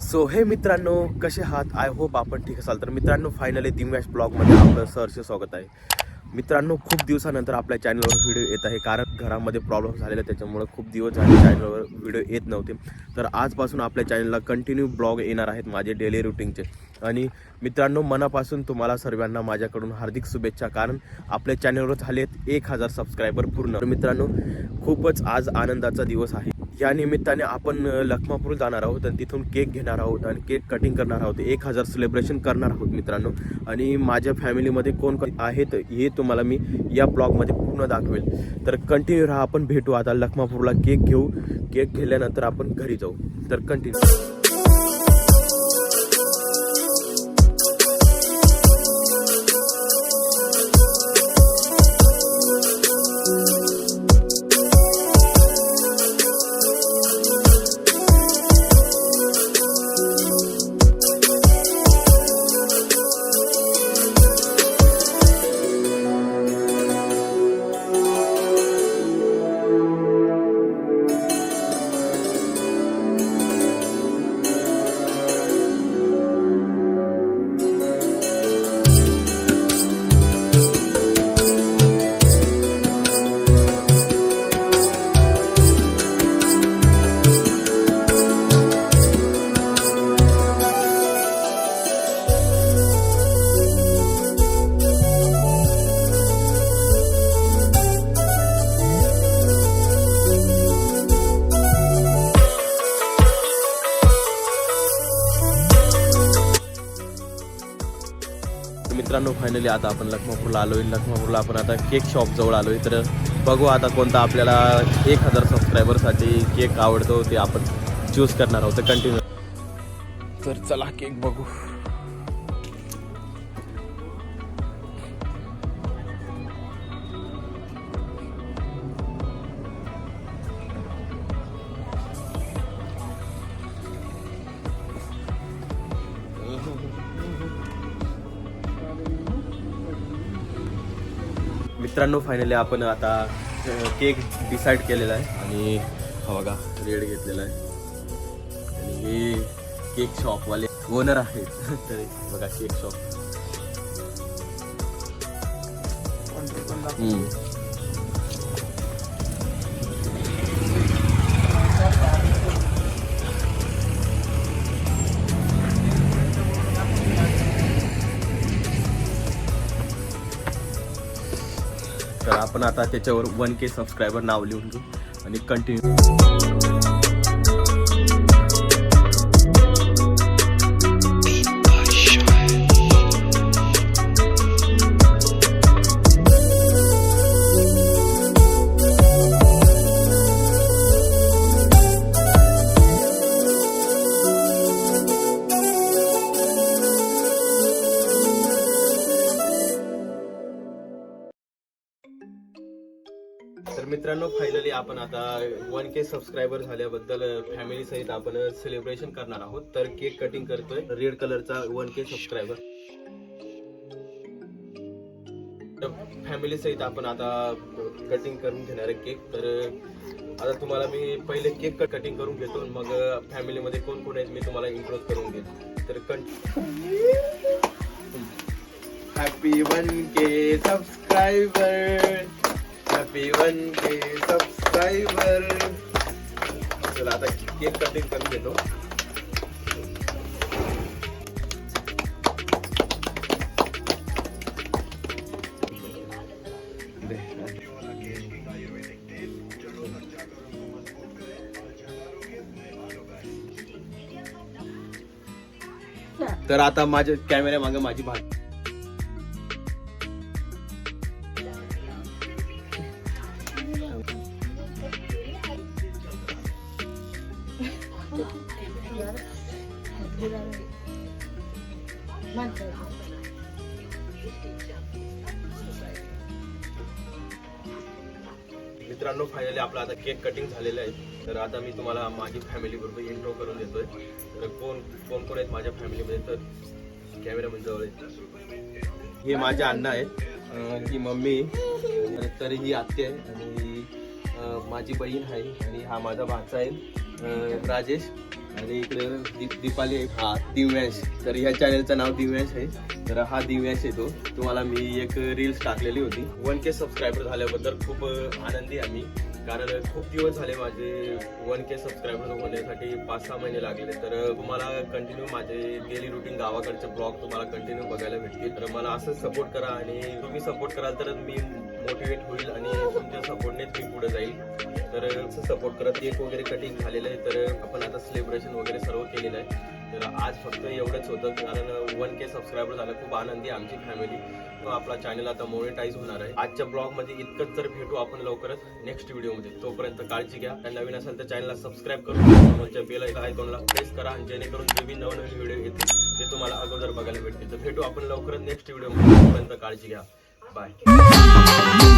So हे मित्रांनो कसे आहात? आय होप आपण ठीक असाल. तर मित्रांनो फायनली दिव्याश ब्लॉगमध्ये आपलं सरचे स्वागत आहे. मित्रांनो खूप दिवसानंतर आपल्या चॅनलवर व्हिडिओ येत आहे. कारण घरामध्ये प्रॉब्लेम झालेला त्याच्यामुळे खूप दिवस झाले चॅनलवर व्हिडिओ येत नव्हते. तर आजपासून आपल्या चॅनलला कंटिन्यू ब्लॉग येणार आहेत माझे डेली रुटीनचे आणि मित्रांनो मनापासून तुम्हाला सर्वांना माझ्याकडून हार्दिक शुभेच्छा. कारण आपल्या चॅनलवर झालेत एक हजार सबस्क्रायबर पूर्ण. मित्रांनो खूपच आज आनंदाचा दिवस आहे. या निमित्ताने आपण लखमापूर जाणार आहोत आणि तिथून केक घेणार आहोत आणि केक कटिंग करणार आहोत. एक हजार सेलिब्रेशन करणार आहोत मित्रांनो. आणि माझ्या फॅमिलीमध्ये कोण आहेत हे तुम्हाला मी या ब्लॉगमध्ये पूर्ण दाखवेल. तर कंटिन्यू राहा आपण भेटू. आता लखमापूरला केक घेऊ. केक घेतल्यानंतर आपण घरी जाऊ. तर कंटिन्यू मित्रांनो फायनली आता आपण लखमापूरला आलोय. लखमापूरला आपण आता केक शॉप जवळ आलोय. तर बघू आता कोणता आपल्याला एक हजार सबस्क्रायबरसाठी केक आवडतो ते आपण चूज करणार आहोत. कंटिन्यू तर चला केक बघू. मित्रांनो फायनली आपण आता केक डिसाईड केलेला आहे आणि हा बघा रेड घेतलेला आहे. आणि हे केक शॉपवाले ओनर आहेत. तर बघा केक शॉप तर आपण आता त्याच्यावर वन के सबस्क्रायबर नाव लिहून घेऊ आणि कंटिन्यू मित्रांनो फायनली आपण आता वन के सबस्क्रायबर झाल्याबद्दल फॅमिली सहित आपण सेलिब्रेशन करणार आहोत. तर केक कटिंग करतोय रेड कलरचा वन के सबस्क्रायबर फॅमिली सहित आपण आता कटिंग करून घेणार आहे केक तर आता तुम्हाला मी पहिले केक कटिंग करून घेतो मग फॅमिलीमध्ये कोण कोण आहेत मी तुम्हाला इंट्रोज करून घेतो. तर कं happy one K subscriber happy one K subscriber चला आता केक कटिंग करून घेतो. तर आता माझ्या कॅमेऱ्या मागे माझी भाग मित्रांनो फायनली आपला आता केक कटिंग झालेला आहे. तर आता मी तुम्हाला माझी फॅमिली बरोबर इंट्रो करून देतोय. तर कोण कोण कोण आहेत माझ्या फॅमिलीमध्ये तर कॅमेरा म्हणजे जवळ आहेत हे माझे अण्णा आहेत. ही मम्मी तर ही आत्ती आहे आणि माझी बहीण आहे आणि हा माझा भाचा आहे राजेश. आणि इकडे दीप दीपाली आहे. हा दिव्यांश. तर ह्या चॅनलचं नाव दिव्यांश आहे. तर हा दिव्यांश येतो तुम्हाला मी एक रील्स टाकलेली होती. वन के सबस्क्रायबर झाल्याबद्दल खूप आनंदी आम्ही कारण खूप दिवस झाले माझे वन के सबस्क्रायबर होण्यासाठी पाच सहा महिने लागले. तर तुम्हाला कंटिन्यू माझे डेली रुटीन गावाकडचे ब्लॉग तुम्हाला कंटिन्यू बघायला भेटतील. तर मला असंच सपोर्ट करा आणि तुम्ही सपोर्ट कराल तर मी मोटिवेट होईल आणि तुमच्या सपोर्टनेच मी पुढे जाईल. तर सपोर्ट करत केक वगैरे कटिंग झालेलं आहे. तर आपण आता सेलिब्रेशन वगैरे सर्व केलेलं आहे. तर आज फक्त एवढंच होतं कारण वन के सबस्क्रायबर झालं खूप आनंदी आहे आमची फॅमिली तो आपला चॅनल आता मोनिटाईज होणार आहे. आजच्या ब्लॉगमध्ये इतकंच तर भेटू आपण लवकरच नेक्स्ट व्हिडिओमध्ये तोपर्यंत काळजी घ्या. आणि नवीन असेल तर चॅनलला सबस्क्राईब करून समोरच्या बेल आयकॉनला प्रेस करा आणि जेणेकरून जे बी नवनवीन व्हिडिओ येतील ते तुम्हाला अगोदर बघायला भेटतील. तर भेटू आपण लवकरच नेक्स्ट व्हिडिओमध्ये तोपर्यंत काळजी घ्या. बाय